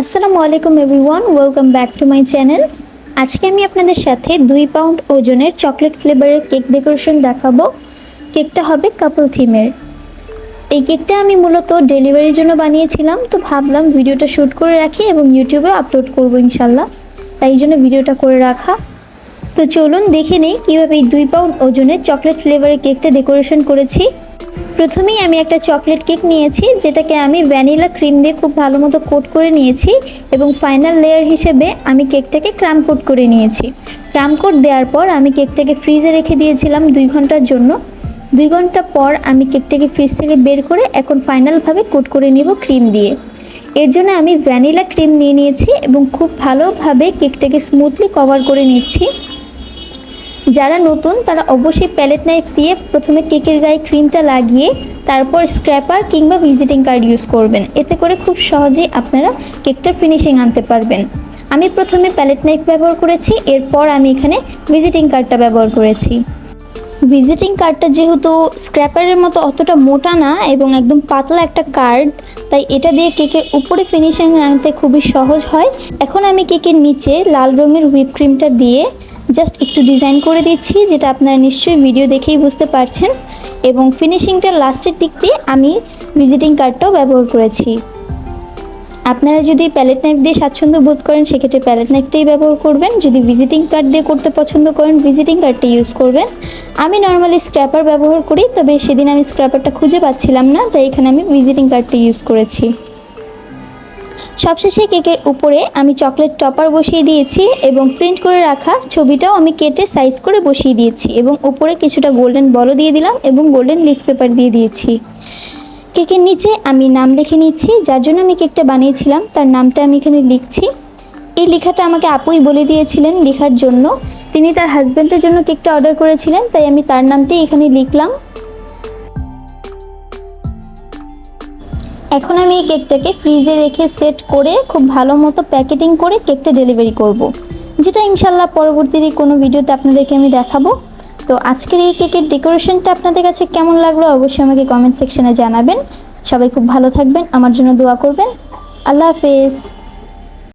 আসসালামু আলাইকুম everyone, welcome back to my channel. আজকে আমি আপনাদের সাথে দুই পাউন্ড ওজনের চকলেট ফ্লেভারের কেক ডেকোরেশন দেখাবো। কেকটা হবে কাপল থিমের। এই কেকটা আমি মূলত ডেলিভারির জন্য বানিয়েছিলাম, তো ভাবলাম ভিডিওটা শ্যুট করে রাখি এবং ইউটিউবে আপলোড করব ইনশাল্লাহ। তাই জন্য ভিডিওটা করে রাখা। তো চলুন দেখে নেই কীভাবে এই দুই পাউন্ড ওজনের চকলেট ফ্লেভারের কেকটা ডেকোরেশন করেছি। প্রথমেই আমি একটা চকলেট কেক নিয়েছি, যেটাকে আমি ভ্যানিলা ক্রিম দিয়ে খুব ভালো মতো কোট করে নিয়েছি এবং ফাইনাল লেয়ার হিসেবে আমি কেকটাকে ক্রাম কোট করে নিয়েছি। ক্রাম কোট দেওয়ার পর আমি কেকটাকে ফ্রিজে রেখে দিয়েছিলাম দুই ঘণ্টার জন্য। দুই ঘণ্টা পর আমি কেকটাকে ফ্রিজ থেকে বের করে এখন ফাইনালভাবে কোট করে নিব ক্রিম দিয়ে। এর জন্য আমি ভ্যানিলা ক্রিম নিয়ে নিয়েছি এবং খুব ভালোভাবে কেকটাকে স্মুথলি কভার করে নিচ্ছি। যারা নতুন, তারা অবশ্যই প্যালেট নাইফ দিয়ে প্রথমে কেকের গায়ে ক্রিমটা লাগিয়ে তারপর স্ক্র্যাপার কিংবা ভিজিটিং কার্ড ইউজ করবেন। এতে করে খুব সহজেই আপনারা কেকটার ফিনিশিং আনতে পারবেন। আমি প্রথমে প্যালেট নাইফ ব্যবহার করেছি, এরপর আমি এখানে ভিজিটিং কার্ডটা ব্যবহার করেছি। ভিজিটিং কার্ডটা যেহেতু স্ক্র্যাপারের মতো অতটা মোটা না এবং একদম পাতলা একটা কার্ড, তাই এটা দিয়ে কেকের উপরে ফিনিশিং আনতে খুবই সহজ হয়। এখন আমি কেকের নিচে লাল রঙের হুইপ ক্রিমটা দিয়ে জাস্ট একটু ডিজাইন করে দিচ্ছি, যেটা আপনারা নিশ্চয়ই ভিডিও দেখেই বুঝতে পারছেন। এবং ফিনিশিংটা লাস্টের দিক দিয়ে আমি ভিজিটিং কার্ডটাও ব্যবহার করেছি। আপনারা যদি প্যালেট নাইফ দিয়ে স্বাচ্ছন্দ্য বোধ করেন, সেক্ষেত্রে প্যালেট নাইফটাই ব্যবহার করবেন। যদি ভিজিটিং কার্ড দিয়ে করতে পছন্দ করেন, ভিজিটিং কার্ডটা ইউজ করবেন। আমি নর্মালি স্ক্র্যাপার ব্যবহার করি, তবে সেদিন আমি স্ক্র্যাপারটা খুঁজে পাচ্ছিলাম না, তাই এখানে আমি ভিজিটিং কার্ডটা ইউজ করেছি। সবশেষে কেকের উপরে আমি চকলেট টপার বসিয়ে দিয়েছি এবং প্রিন্ট করে রাখা ছবিটাও আমি কেটে সাইজ করে বসিয়ে দিয়েছি এবং উপরে কিছুটা গোল্ডেন বলও দিয়ে দিলাম এবং গোল্ডেন লিফ পেপার দিয়ে দিয়েছি। কেকের নিচে আমি নাম লিখে নিচ্ছি, যার জন্য আমি কেকটা বানিয়েছিলাম, তার নামটা আমি এখানে লিখছি। এই লেখাটা আমাকে আপুই বলে দিয়েছিলেন লেখার জন্য। তিনি তার হাজব্যান্ডের জন্য কেকটা অর্ডার করেছিলেন, তাই আমি তার নামটাই এখানে লিখলাম। এখন আমি এই কেকটাকে ফ্রিজে রেখে সেট করে খুব ভালো মতো প্যাকেটিং করে কেকটা ডেলিভারি করব। যেটা ইনশাল্লাহ পরবর্তীতে কোনো ভিডিওতে আপনাদেরকে আমি দেখাবো। তো আজকের এই কেকের ডেকোরেশনটা আপনাদের কাছে কেমন লাগল অবশ্যই আমাকে কমেন্ট সেকশানে জানাবেন। সবাই খুব ভালো থাকবেন, আমার জন্য দোয়া করবেন। আল্লাহ হাফেজ।